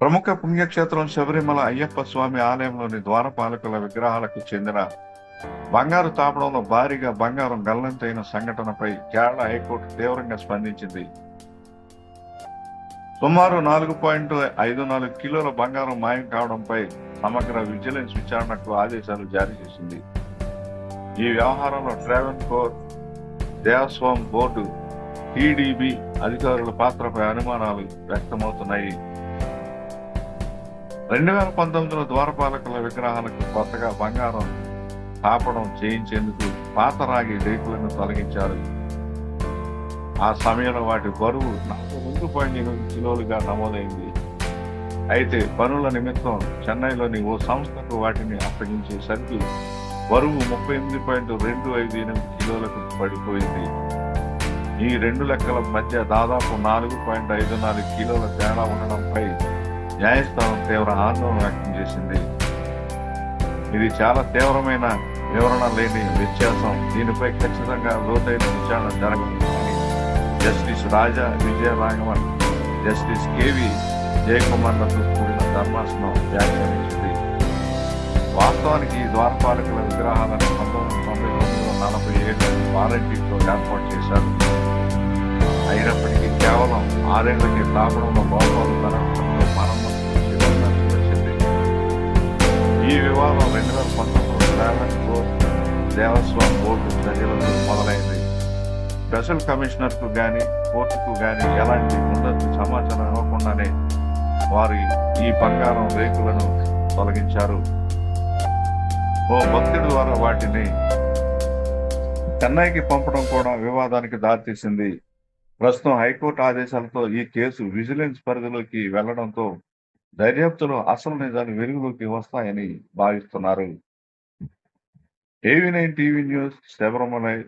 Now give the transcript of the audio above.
ప్రముఖ పుణ్యక్షేత్రం శబరిమల అయ్యప్ప స్వామి ఆలయంలోని ద్వారపాలకుల విగ్రహాలకు చెందిన బంగారు తాపడంలో భారీగా బంగారం గల్లంతైన సంఘటనపై కేరళ హైకోర్టు తీవ్రంగా స్పందించింది. సుమారు నాలుగు పాయింట్ ఐదు నాలుగు కిలోల బంగారం మాయం కావడంపై సమగ్ర విజిలెన్స్ విచారణకు ఆదేశాలు జారీ చేసింది. ఈ వ్యవహారంలో Travancore Devaswom board TDB అధికారుల పాత్రపై అనుమానాలు వ్యక్తమవుతున్నాయి. రెండు వేల పంతొమ్మిదిలో ద్వారపాలకుల విగ్రహాలకు కొత్తగా బంగారం తాపడం చేయించేందుకు పాత రాగి డేకులను తొలగించారు. ఆ సమయంలో వాటి బరువు నలభై రెండు పాయింట్ ఎనిమిది కిలోలుగా నమోదైంది. అయితే పనుల నిమిత్తం చెన్నైలోని ఓ సంస్థకు వాటిని అప్పగించేసరికి బరువు ముప్పై ఎనిమిది పాయింట్ రెండు ఐదు ఎనిమిది కిలోలకు పడిపోయింది. ఈ రెండు లెక్కల మధ్య దాదాపు నాలుగు పాయింట్ ఐదు నాలుగు కిలోల తేడా ఉండడంపై న్యాయస్థానం తీవ్ర ఆందోళన వ్యక్తం చేసింది. ఇది చాలా తీవ్రమైన వివరణ లేని వ్యత్యాసం. దీనిపై ఖచ్చితంగా లోతైన విచారణ జరగాలని justice Raja Vijaya Raghavan justice K V జయకుమార్లతో కూడిన ధర్మాసనం వ్యాఖ్యానించింది. వాస్తవానికి ద్వారపాలకుల విగ్రహాలను పంతొమ్మిది వందల తొంభై వందల నలభై ఏడు వారంటీతో ఏర్పాటు చేశారు. అయినప్పటికీ కేవలం ఆరేళ్ళకి తాపడంలో లోపాలు కనడంతో ఈ రెండు వేల పంతొమ్మిది ట్రావెల్ కోర్ట్ బోర్డు చర్యలతో మొదలైంది స్పెషల్ కమిషనర్కు కానీ కోర్టుకు కానీ ఎలాంటి ముందస్తు సమాచారం ఇవ్వకుండానే వారు ఈ బంగారం రేకులను తొలగించారు. ఓ భక్తుడి ద్వారా వాటిని చెన్నైకి పంపడం కూడా వివాదానికి దారితీసింది. ప్రస్తుతం హైకోర్టు ఆదేశాలతో ఈ కేసు విజిలెన్స్ పరిధిలోకి వెళ్ళడంతో దర్యాప్తులో అసలు నిజాలు వెలుగులోకి వస్తాయని భావిస్తున్నారు. ఏవి నైన్ టీవీ న్యూస్ శబరిమలై